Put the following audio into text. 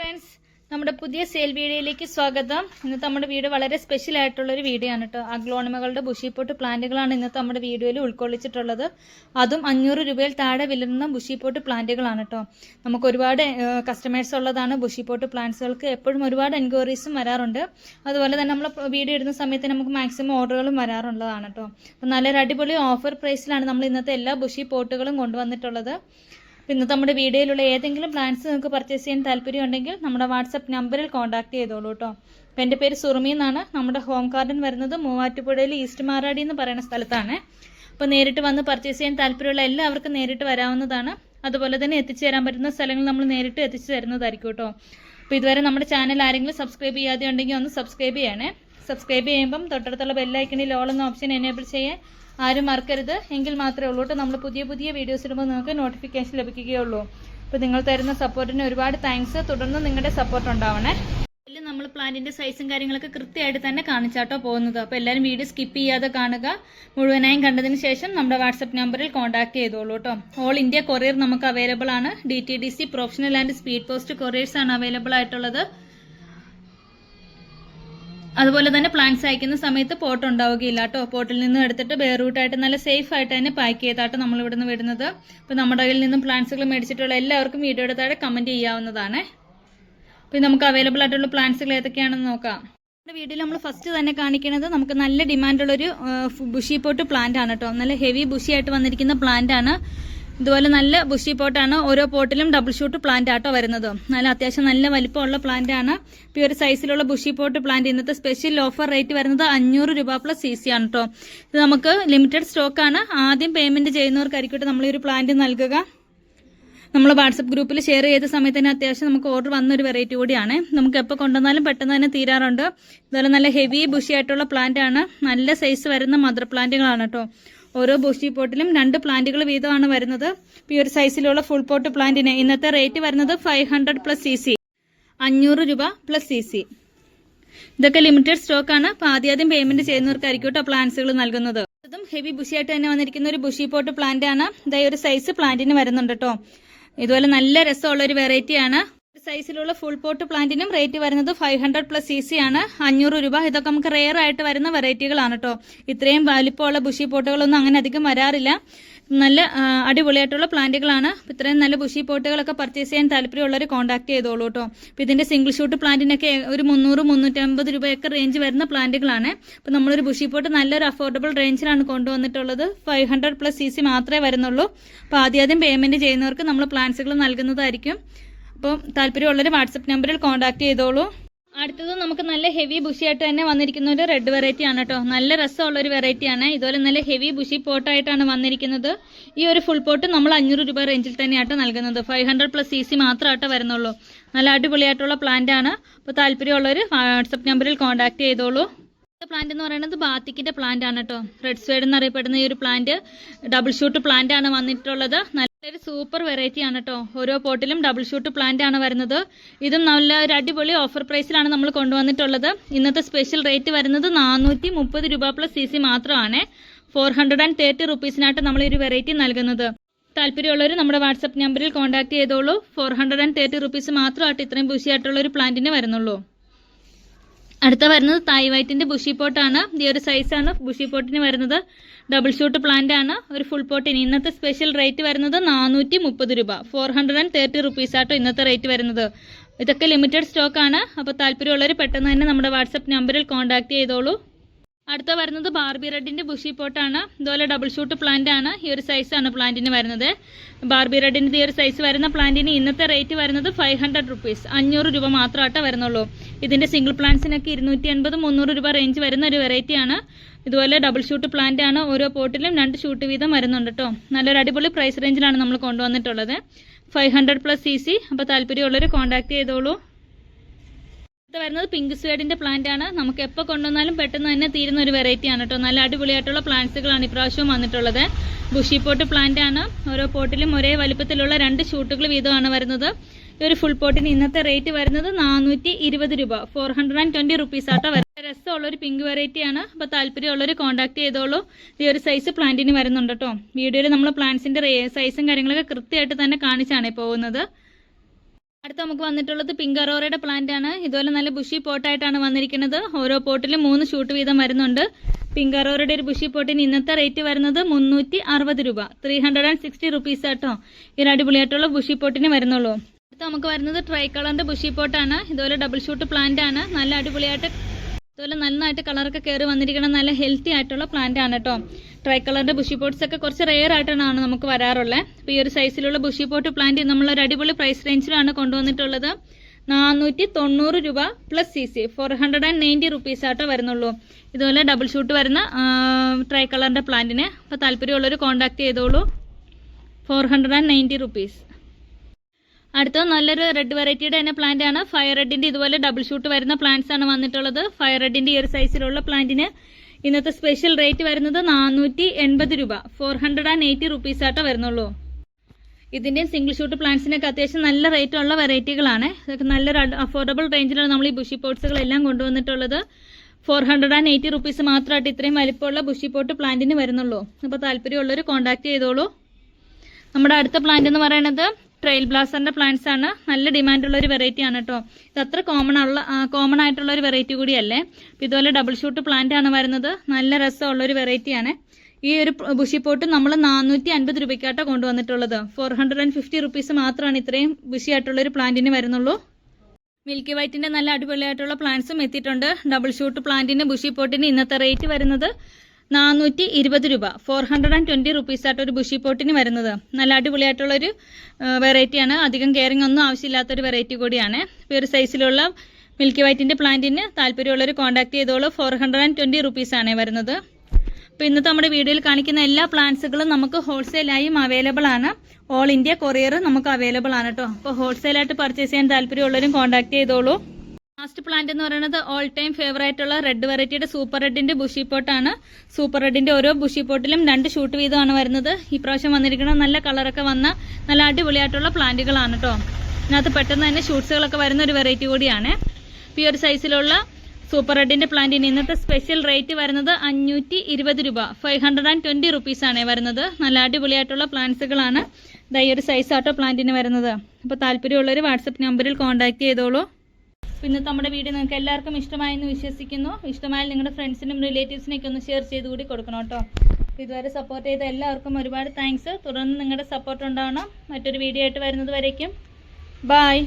Friends നമ്മുടെ പുതിയ sale വീഡിയോയിലേക്ക് സ്വാഗതം. ഇന്നത്തെ നമ്മുടെ വീഡിയോ വളരെ സ്പെഷ്യൽ ആയിട്ടുള്ള ഒരു വീഡിയോ ആണ് കേട്ടോ അഗ്ലോണിമകളുടെ ബുഷിപ്പോട്ട് പ്ലാന്റുകളാണ് ഇന്നത്തെ നമ്മുടെ വീഡിയോയിൽ ഉൾക്കൊള്ളിച്ചിട്ടുള്ളത്. അതും അഞ്ഞൂറ് രൂപയിൽ താഴെ വിലരുന്ന ബുഷിപ്പോട്ട് പ്ലാന്റുകളാണ് കേട്ടോ നമുക്ക് ഒരുപാട് കസ്റ്റമേഴ്സ് ഉള്ളതാണ് ബുഷിപ്പോട്ട് പ്ലാന്റ്സുകൾക്ക് എപ്പോഴും ഒരുപാട് എൻക്വയറീസും വരാറുണ്ട്. അതുപോലെ തന്നെ നമ്മൾ വീഡിയോ ഇടുന്ന സമയത്ത് നമുക്ക് മാക്സിമം ഓർഡറുകളും വരാറുള്ളതാണ് കേട്ടോ നല്ലൊരു അടിപൊളി ഓഫർ പ്രൈസിലാണ് നമ്മൾ ഇന്നത്തെ എല്ലാ ബുഷി പോട്ടുകളും കൊണ്ടുവന്നിട്ടുള്ളത്. ഇന്നത്തെ നമ്മുടെ വീഡിയോയിലുള്ള ഏതെങ്കിലും പ്ലാന്റ്സ് നിങ്ങൾക്ക് പർച്ചേസ് ചെയ്യാൻ താല്പര്യം ഉണ്ടെങ്കിൽ നമ്മുടെ വാട്സപ്പ് നമ്പറിൽ കോൺടാക്ട് ചെയ്തോളൂ കേട്ടോ അപ്പോൾ എന്റെ പേര് സുറുമി എന്നാണ്. നമ്മുടെ ഹോം ഗാർഡൻ വരുന്നത് മൂവാറ്റുപുഴയിൽ ഈസ്റ്റ് മാറാടി എന്ന് പറയുന്ന സ്ഥലത്താണ്. അപ്പോൾ നേരിട്ട് വന്ന് പർച്ചേസ് ചെയ്യാൻ താല്പര്യമുള്ള എല്ലാവർക്കും നേരിട്ട് വരാവുന്നതാണ്. അതുപോലെ തന്നെ എത്തിച്ചു തരാൻ പറ്റുന്ന സ്ഥലങ്ങൾ നമ്മൾ നേരിട്ട് എത്തിച്ചു തരുന്നതായിരിക്കും കേട്ടോ അപ്പോൾ ഇതുവരെ നമ്മുടെ ചാനൽ ആരെങ്കിലും സബ്സ്ക്രൈബ് ചെയ്യാതെ ഉണ്ടെങ്കിൽ ഒന്ന് സബ്സ്ക്രൈബ് ചെയ്യണേ. സബ്സ്ക്രൈബ് ചെയ്യുമ്പം തൊട്ടടുത്തുള്ള ബെല്ലൈക്കണിൽ ഓൾ എന്ന ഓപ്ഷൻ എനേബിൾ ചെയ്യാൻ ആരും മറക്കരുത്. എങ്കിൽ മാത്രമേ ഉള്ളൂ കേട്ടോ. നമ്മൾ പുതിയ പുതിയ വീഡിയോസ് ഇടുമ്പോൾ നിങ്ങൾക്ക് നോട്ടിഫിക്കേഷൻ ലഭിക്കുകയുള്ളൂ. അപ്പോൾ നിങ്ങൾ തരുന്ന സപ്പോർട്ടിന് ഒരുപാട് താങ്ക്സ് തുടർന്ന് നിങ്ങളുടെ സപ്പോർട്ട് ഉണ്ടാവണേ. ഇതിൽ നമ്മൾ പ്ലാന്റിന്റെ സൈസും കാര്യങ്ങളൊക്കെ കൃത്യമായിട്ട് തന്നെ കാണിച്ചാട്ടോ പോകുന്നത്. അപ്പോൾ എല്ലാവരും വീഡിയോ സ്കിപ്പ് ചെയ്യാതെ കാണുക. മുഴുവനായും കണ്ടതിന് ശേഷം നമ്മുടെ വാട്സപ്പ് നമ്പറിൽ കോൺടാക്ട് ചെയ്തോളൂ കേട്ടോ. ഓൾ ഇന്ത്യ കൊറിയർ നമുക്ക് അവൈലബിൾ ആണ്. The professional and speed post couriers ആണ് അവൈലബിൾ ആയിട്ടുള്ളത്. അതുപോലെ തന്നെ പ്ലാന്റ്സ് അയക്കുന്ന സമയത്ത് പോട്ട് ഉണ്ടാവുകയില്ല. കേട്ടോ പോട്ടിൽ നിന്ന് എടുത്തിട്ട് ബെയറൂട്ടായിട്ട് നല്ല സേഫ് ആയിട്ട് തന്നെ പാക്ക് ചെയ്താട്ടോ നമ്മൾ ഇവിടുന്ന് വിടുന്നത്. അപ്പോൾ നമ്മുടെ കയ്യിൽ നിന്നും പ്ലാന്റ്സുകൾ മേടിച്ചിട്ടുള്ള എല്ലാവർക്കും വീഡിയോയുടെ താഴെ കമന്റ് ചെയ്യാവുന്നതാണ്. അപ്പോൾ നമുക്ക് അവൈലബിൾ ആയിട്ടുള്ള പ്ലാന്റ്സുകൾ ഏതൊക്കെയാണെന്ന് നോക്കാം. നമ്മുടെ വീഡിയോയിൽ നമ്മൾ ഫസ്റ്റ് തന്നെ കാണിക്കുന്നത് നമുക്ക് നല്ല ഡിമാൻഡുള്ളൊരു ബുഷി പോട്ട് പ്ലാന്റ് ആണ് കേട്ടോ നല്ല ഹെവി ബുഷി ആയിട്ട് വന്നിരിക്കുന്ന പ്ലാന്റ് ആണ്. ഇതുപോലെ നല്ല ബുഷി പോട്ടാണ് ഓരോ പോട്ടിലും ഡബിൾ ഷൂട്ട് പ്ലാന്റ് ആട്ടോ വരുന്നത്. നല്ല അത്യാവശ്യം നല്ല വലിപ്പമുള്ള പ്ലാന്റ് ആണ്. ഒരു സൈസിലുള്ള ബുഷി പോട്ട് പ്ലാന്റ് ഇന്നത്തെ സ്പെഷ്യൽ ഓഫർ റേറ്റ് വരുന്നത് അഞ്ഞൂറ് രൂപ പ്ലസ് സി ആണ് കേട്ടോ ഇത് നമുക്ക് ലിമിറ്റഡ് സ്റ്റോക്ക് ആണ്. ആദ്യം പേയ്മെന്റ് ചെയ്യുന്നവർക്കായിരിക്കട്ടെ നമ്മൾ ഒരു പ്ലാന്റ് നൽകുക. നമ്മൾ വാട്സപ്പ് ഗ്രൂപ്പിൽ ഷെയർ ചെയ്ത സമയത്ത് തന്നെ അത്യാവശ്യം നമുക്ക് ഓർഡർ വന്ന ഒരു വെറൈറ്റി കൂടിയാണ്. നമുക്ക് എപ്പോൾ കൊണ്ടുവന്നാലും പെട്ടെന്ന് തന്നെ തീരാറുണ്ട്. ഇതുപോലെ നല്ല ഹെവി ബുഷി ആയിട്ടുള്ള പ്ലാന്റ് ആണ്. നല്ല സൈസ് വരുന്ന മദർ പ്ലാന്റുകളാണ് കേട്ടോ ഓരോ ബുഷി പോട്ടിലും രണ്ട് പ്ലാന്റുകൾ വീതമാണ് വരുന്നത്. ഈ ഒരു സൈസിലുള്ള ഫുൾ പോട്ട് പ്ലാന്റിന് ഇന്നത്തെ റേറ്റ് വരുന്നത് five hundred plus C C അഞ്ഞൂറ് രൂപ പ്ലസ് സി സി ഇതൊക്കെ ലിമിറ്റഡ് സ്റ്റോക്ക് ആണ്. അപ്പൊ ആദ്യം പേയ്മെന്റ് ചെയ്യുന്നവർക്കായിരിക്കും കേട്ടോ പ്ലാന്റ്സുകൾ നൽകുന്നത്. അതും ഹെവി ബുഷി ആയിട്ട് തന്നെ വന്നിരിക്കുന്ന ഒരു ബുഷി പോട്ട് പ്ലാന്റ് ആണ്. ഇതായി ഒരു സൈസ് പ്ലാന്റിന് വരുന്നുണ്ട് കേട്ടോ ഇതുപോലെ നല്ല രസമുള്ള ഒരു വെറൈറ്റി ആണ്. സൈസിലുള്ള ഫുൾ പോട്ട് പ്ലാന്റിനും റേറ്റ് വരുന്നത് five hundred plus C C ആണ്. അഞ്ഞൂറ് രൂപ. ഇതൊക്കെ നമുക്ക് റെയർ ആയിട്ട് വരുന്ന വെറൈറ്റികളാണ് കേട്ടോ ഇത്രയും വലിപ്പമുള്ള ബുഷി പോട്ടുകളൊന്നും അങ്ങനെ അധികം വരാറില്ല. നല്ല അടിപൊളിയായിട്ടുള്ള പ്ലാന്റുകളാണ് ഇത്രയും നല്ല ബുഷി പോട്ടുകളൊക്കെ പർച്ചേസ് ചെയ്യാൻ താല്പര്യമുള്ളവർ കോൺടാക്ട് ചെയ്തോളൂ കേട്ടോ അപ്പോൾ ഇതിന്റെ സിംഗിൾ ഷൂട്ട് പ്ലാന്റിനൊക്കെ ഒരു മുന്നൂറ് മുന്നൂറ്റമ്പത് രൂപയൊക്കെ റേഞ്ച് വരുന്ന പ്ലാന്റുകളാണ് അപ്പോൾ നമ്മളൊരു ബുഷി പോട്ട് നല്ലൊരു അഫോർഡബിൾ റേഞ്ചിലാണ് കൊണ്ടുവന്നിട്ടുള്ളത്. Five hundred plus C C മാത്രമേ വരുന്നുള്ളൂ. അപ്പോൾ ആദ്യം ആദ്യം പേയ്മെന്റ് ചെയ്യുന്നവർക്ക് നമ്മൾ പ്ലാന്റ്സുകൾ നൽകുന്നതായിരിക്കും. അപ്പോൾ താല്പര്യമുള്ളവർ വാട്സപ്പ് നമ്പറിൽ കോൺടാക്ട് ചെയ്തോളൂ. അടുത്തത് നമുക്ക് നല്ല ഹെവി ബുഷി ആയിട്ട് തന്നെ വന്നിരിക്കുന്ന ഒരു റെഡ് വെറൈറ്റി ആണ് കേട്ടോ നല്ല രസമുള്ള ഒരു വെറൈറ്റി ആണ്. ഇതുപോലെ നല്ല ഹെവി ബുഷി പോട്ടായിട്ടാണ് വന്നിരിക്കുന്നത്. ഈ ഒരു ഫുൾ പോട്ട് നമ്മൾ അഞ്ഞൂറ് രൂപ റേഞ്ചിൽ തന്നെയാട്ടോ നൽകുന്നത്. Five hundred plus C C മാത്രമായിട്ട് വരുന്നുള്ളൂ. നല്ല അടിപൊളിയായിട്ടുള്ള പ്ലാന്റ് ആണ്. അപ്പോൾ താല്പര്യമുള്ളവർ വാട്സപ്പ് നമ്പറിൽ കോൺടാക്ട് ചെയ്തോളൂ. പ്ലാന്റ് എന്ന് പറയുന്നത് ബാത്തിക്കിന്റെ പ്ലാന്റ് ആണ് കേട്ടോ റെഡ് സ്വൈഡ് എന്നറിയപ്പെടുന്ന ഈ ഒരു പ്ലാന്റ് ഡബിൾ ഷൂട്ട് പ്ലാന്റ് ആണ് വന്നിട്ടുള്ളത്. നല്ലൊരു സൂപ്പർ വെറൈറ്റി ആണ് കേട്ടോ ഓരോ പോട്ടിലും ഡബിൾ ഷൂട്ട് പ്ലാന്റ് ആണ് വരുന്നത്. ഇതും നല്ല ഒരു അടിപൊളി ഓഫർ പ്രൈസിലാണ് നമ്മൾ കൊണ്ടുവന്നിട്ടുള്ളത്. ഇന്നത്തെ സ്പെഷ്യൽ റേറ്റ് വരുന്നത് നാനൂറ്റി മുപ്പത് രൂപ പ്ലസ് സി സി മാത്രമാണ്. ഫോർ ഹൺഡ്രഡ് ആൻഡ് തേർട്ടി റുപ്പീസിനായിട്ട് നമ്മൾ ഒരു വെറൈറ്റി നൽകുന്നത്. താല്പര്യമുള്ളവർ നമ്മുടെ വാട്സപ്പ് നമ്പറിൽ കോൺടാക്ട് ചെയ്തോളൂ. Four hundred and thirty rupees മാത്രമായിട്ട് ഇത്രയും ബുഷിയായിട്ടുള്ള ഒരു പ്ലാന്റിന് വരുന്നുള്ളൂ. അടുത്ത വരുന്നത് തായ് വൈറ്റിന്റെ ബുഷി പോട്ടാണ് ഈ ഒരു സൈസാണ് ബുഷി പോട്ടിന് വരുന്നത്. ഡബിൾ ഷൂട്ട് പ്ലാന്റ് ആണ്. ഒരു ഫുൾ പോട്ടിന് ഇന്നത്തെ സ്പെഷ്യൽ റേറ്റ് വരുന്നത് നാനൂറ്റി മുപ്പത് രൂപ. Four hundred and thirty rupees ആട്ടോ ഇന്നത്തെ റേറ്റ് വരുന്നത്. ഇതൊക്കെ ലിമിറ്റഡ് സ്റ്റോക്ക് ആണ്. അപ്പോൾ താല്പര്യമുള്ളവർ പെട്ടെന്ന് തന്നെ നമ്മുടെ വാട്സപ്പ് നമ്പറിൽ കോൺടാക്ട് ചെയ്തോളൂ. അടുത്ത വരുന്നത് ബാർബി റെഡിന്റെ ബുഷി പോട്ടാണ് ഇതുപോലെ ഡബിൾ ഷൂട്ട് പ്ലാന്റ് ആണ്. ഈ ഒരു സൈസാണ് പ്ലാന്റിന് വരുന്നത്. ബാർബി റെഡിന്റെ ഈ ഒരു സൈസ് വരുന്ന പ്ലാന്റിന് ഇന്നത്തെ റേറ്റ് വരുന്നത് ഫൈവ് ഹൺഡ്രഡ് റുപ്പീസ് അഞ്ഞൂറ് രൂപ മാത്രമായിട്ടേ വരുന്നുള്ളൂ. ഇതിന്റെ സിംഗിൾ പ്ലാന്റ്സിനൊക്കെ ഇരുന്നൂറ്റി എൺപത് മുന്നൂറ് രൂപ റേഞ്ച് വരുന്ന ഒരു വെറൈറ്റി ആണ്. ഇതുപോലെ ഡബിൾ ഷൂട്ട് പ്ലാന്റ് ആണ്. ഓരോ പോട്ടിലും രണ്ട് ഷൂട്ട് വീതം വരുന്നുണ്ട് കേട്ടോ നല്ലൊരു അടിപൊളി പ്രൈസ് റേഞ്ചിലാണ് നമ്മൾ കൊണ്ടുവന്നിട്ടുള്ളത്. Five hundred plus C C അപ്പോൾ താല്പര്യമുള്ളവർ കോൺടാക്ട് ചെയ്തോളൂ. വരുന്നത് പിങ്ക് സ്വേഡിന്റെ പ്ലാന്റ് ആണ്. നമുക്ക് എപ്പോൾ കൊണ്ടുവന്നാലും പെട്ടെന്ന് തന്നെ തീരുന്ന ഒരു വെറൈറ്റി ആണ് കേട്ടോ നല്ല അടിപൊളിയായിട്ടുള്ള പ്ലാന്റ്സുകളാണ് ഇപ്രാവശ്യവും വന്നിട്ടുള്ളത്. ബുഷി പോട്ട് പ്ലാന്റ് ആണ്. ഓരോ പോട്ടിലും ഒരേ വലിപ്പത്തിലുള്ള രണ്ട് ഷൂട്ടുകൾ വീതമാണ് വരുന്നത്. ഈ ഒരു ഫുൾ പോട്ടിന് ഇന്നത്തെ റേറ്റ് വരുന്നത് നാനൂറ്റി ഇരുപത് രൂപ four hundred and twenty rupees ആട്ടോ വരുന്നത്. രസമുള്ള ഒരു പിങ്ക് വെറൈറ്റി ആണ്. അപ്പോൾ താല്പര്യമുള്ളവർ കോൺടാക്ട് ചെയ്തോളൂ. ഈ ഒരു സൈസ് പ്ലാന്റിന് വരുന്നുണ്ട് കേട്ടോ വീഡിയോയിൽ നമ്മൾ പ്ലാന്റ്സിന്റെ സൈസും കാര്യങ്ങളൊക്കെ കൃത്യമായിട്ട് തന്നെ കാണിച്ചാണ് പോകുന്നത്. അടുത്ത നമുക്ക് വന്നിട്ടുള്ളത് പിങ്ക് അറോറയുടെ പ്ലാന്റ് ആണ്. ഇതുപോലെ നല്ല ബുഷി പോട്ടായിട്ടാണ് വന്നിരിക്കുന്നത്. ഓരോ പോട്ടിലും മൂന്ന് ഷൂട്ട് വീതം വരുന്നുണ്ട്. പിങ്ക് അറോറയുടെ ഒരു ബുഷി പോട്ടിന് ഇന്നത്തെ റേറ്റ് വരുന്നത് മുന്നൂറ്റി അറുപത് രൂപ. Three hundred and sixty rupees ആട്ടോ. ഈ അടിപൊളിയായിട്ടുള്ള ബുഷി പോട്ടിന് വരുന്നുള്ളൂ. അടുത്ത നമുക്ക് വരുന്നത് ട്രൈ കളറിന്റെ ബുഷി പോട്ടാണ് ഇതുപോലെ ഡബിൾ ഷൂട്ട് പ്ലാന്റ് ആണ്. നല്ല അടിപൊളിയായിട്ട് അതുപോലെ നന്നായിട്ട് കളറൊക്കെ കയറി വന്നിരിക്കുന്ന നല്ല ഹെൽത്തി ആയിട്ടുള്ള പ്ലാന്റ് ആണ് കേട്ടോ ട്രൈ കളറിന്റെ ബുഷി പോട്ട്സ് ഒക്കെ കുറച്ച് റെയർ ആയിട്ടാണ് നമുക്ക് വരാറുള്ളത് അപ്പോൾ ഈ ഒരു സൈസിലുള്ള ബുഷി പോട്ട് പ്ലാന്റ് നമ്മൾ ഒരു അടിപൊളി പ്രൈസ് റേഞ്ചിലാണ് കൊണ്ടുവന്നിട്ടുള്ളത്. നാനൂറ്റി തൊണ്ണൂറ് രൂപ plus C C four hundred and ninety rupees ആട്ടോ വരുന്നുള്ളൂ. ഇതുപോലെ ഡബിൾ ഷൂട്ട് വരുന്ന ട്രൈ കളറിന്റെ പ്ലാന്റിന് അപ്പോൾ താല്പര്യമുള്ളവർ കോൺടാക്ട് ചെയ്തോളൂ. Four hundred and ninety rupees അടുത്ത നല്ലൊരു റെഡ് വെറൈറ്റിയുടെ തന്നെ പ്ലാന്റ് ആണ്. ഫയർ റെഡിന്റെ ഇതുപോലെ ഡബിൾ ഷൂട്ട് വരുന്ന പ്ലാന്റ്സ് ആണ് വന്നിട്ടുള്ളത്. ഫയർ റെഡിന്റെ ഈ ഒരു സൈസിലുള്ള പ്ലാന്റിന് ഇന്നത്തെ സ്പെഷ്യൽ റേറ്റ് വരുന്നത് നാനൂറ്റി എൺപത് രൂപ. Four hundred and eighty rupees ആട്ടോ വരുന്നുള്ളൂ. ഇതിന്റെയും സിംഗിൾ ഷൂട്ട് പ്ലാന്റ്സിനൊക്കെ അത്യാവശ്യം നല്ല റേറ്റ് ഉള്ള വെറൈറ്റികളാണ് ഇതൊക്കെ നല്ലൊരു അഫോർഡബിൾ റേഞ്ചിലാണ് നമ്മൾ ഈ ബുഷി പോട്ട്സുകളെല്ലാം കൊണ്ടുവന്നിട്ടുള്ളത്. Four hundred and eighty rupees മാത്രമായിട്ട് ഇത്രയും വലിപ്പമുള്ള ബുഷി പോട്ട് പ്ലാന്റിന് വരുന്നുള്ളൂ. അപ്പോൾ താല്പര്യമുള്ളവർ കോൺടാക്ട് ചെയ്തോളൂ. നമ്മുടെ അടുത്ത പ്ലാന്റ് എന്ന് പറയുന്നത് ട്രെയിൽ ബ്ലാസറിന്റെ പ്ലാന്റ്സ് ആണ്. നല്ല ഡിമാൻഡ് ഉള്ള ഒരു വെറൈറ്റി ആണ് കേട്ടോ ഇത് അത്ര കോമൺ ഉള്ള കോമൺ ആയിട്ടുള്ള ഒരു വെറൈറ്റി കൂടിയല്ലേ. ഇതുപോലെ ഡബിൾ ഷൂട്ട് പ്ലാന്റ് ആണ് വരുന്നത്. നല്ല രസമുള്ള ഒരു വെറൈറ്റി ആണ്. ഈ ഒരു ബുഷി പോട്ട് നമ്മൾ നാനൂറ്റി അൻപത് രൂപയ്ക്കാട്ടോ കൊണ്ടുവന്നിട്ടുള്ളത്. Four hundred and fifty rupees മാത്രമാണ് ഇത്രയും ബുഷി ആയിട്ടുള്ള ഒരു പ്ലാന്റിന് വരുന്നുള്ളൂ. മിൽക്കി വൈറ്റിന്റെ നല്ല അടിപൊളിയായിട്ടുള്ള പ്ലാന്റ്സും എത്തിയിട്ടുണ്ട്. ഡബിൾ ഷൂട്ട് പ്ലാന്റിന് ബുഷി പോട്ടിന് ഇന്നത്തെ റേറ്റ് വരുന്നത് നാനൂറ്റി ഇരുപത് രൂപ. Four hundred and twenty rupees ആയിട്ട് ഒരു ബുഷി പോട്ടിന് വരുന്നത്. നല്ല അടിപൊളിയായിട്ടുള്ള ഒരു വെറൈറ്റിയാണ് അധികം കെയറിങ് ഒന്നും ആവശ്യമില്ലാത്തൊരു വെറൈറ്റി കൂടിയാണ്. ഈ ഒരു സൈസിലുള്ള മിൽക്കി വൈറ്റിന്റെ പ്ലാന്റിന് താല്പര്യമുള്ളവർ കോൺടാക്ട് ചെയ്തോളൂ. Four hundred and twenty rupees ആണ് വരുന്നത്. അപ്പോൾ ഇന്നത്തെ നമ്മുടെ വീഡിയോയിൽ കാണിക്കുന്ന എല്ലാ പ്ലാന്റ്സുകളും നമുക്ക് ഹോൾസെയിലായും അവൈലബിൾ ആണ്. ഓൾ ഇന്ത്യ കൊറിയർ നമുക്ക് അവൈലബിൾ ആണ് കേട്ടോ അപ്പോൾ ഹോൾസെയിലായിട്ട് പർച്ചേസ് ചെയ്യാൻ താല്പര്യമുള്ളവരും കോൺടാക്ട് ചെയ്തോളൂ. ലാസ്റ്റ് പ്ലാന്റ് എന്ന് പറയുന്നത് ഓൾ ടൈം ഫേവറേറ്റ് ഉള്ള റെഡ് വെറൈറ്റിയുടെ സൂപ്പർ റെഡിന്റെ ബുഷി പോട്ടാണ് സൂപ്പർ റെഡിന്റെ ഓരോ ബുഷി പോട്ടിലും രണ്ട് ഷൂട്ട് വീതമാണ് വരുന്നത്. ഈ പ്രാവശ്യം വന്നിരിക്കുന്ന നല്ല കളറൊക്കെ വന്ന നല്ല അടിപൊളിയായിട്ടുള്ള പ്ലാന്റുകളാണ് കേട്ടോ ഇതിനകത്ത് പെട്ടെന്ന് തന്നെ ഷൂട്ട്സുകളൊക്കെ വരുന്ന ഒരു വെറൈറ്റി കൂടിയാണ്. ഈ ഒരു സൈസിലുള്ള സൂപ്പർ റെഡിന്റെ പ്ലാന്റിന് ഇന്നത്തെ സ്പെഷ്യൽ റേറ്റ് വരുന്നത് അഞ്ഞൂറ്റി ഇരുപത് രൂപ. Five hundred and twenty rupees ആണ് വരുന്നത്. നല്ല അടിപൊളിയായിട്ടുള്ള പ്ലാന്റ്സുകളാണ് ഇതായി ഒരു സൈസ് ആട്ടോ പ്ലാന്റിന് വരുന്നത്. അപ്പോൾ താല്പര്യമുള്ളവർ വാട്സപ്പ് നമ്പറിൽ കോൺടാക്ട് ചെയ്തോളൂ. പിന്നെ നമ്മുടെ വീഡിയോ നിങ്ങൾക്ക് എല്ലാവർക്കും ഇഷ്ടമായെന്ന് വിശ്വസിക്കുന്നു. ഇഷ്ടമായാൽ നിങ്ങളുടെ ഫ്രണ്ട്സിനും റിലേറ്റീവ്സിനൊക്കെ ഒന്ന് ഷെയർ ചെയ്ത് കൂടി കൊടുക്കണം കേട്ടോ. ഇതുവരെ സപ്പോർട്ട് ചെയ്ത എല്ലാവർക്കും ഒരുപാട് താങ്ക്സ് തുടർന്ന് നിങ്ങളുടെ സപ്പോർട്ട് ഉണ്ടാവണം. മറ്റൊരു വീഡിയോ ആയിട്ട് വരുന്നത് വരയ്ക്കും ബായ്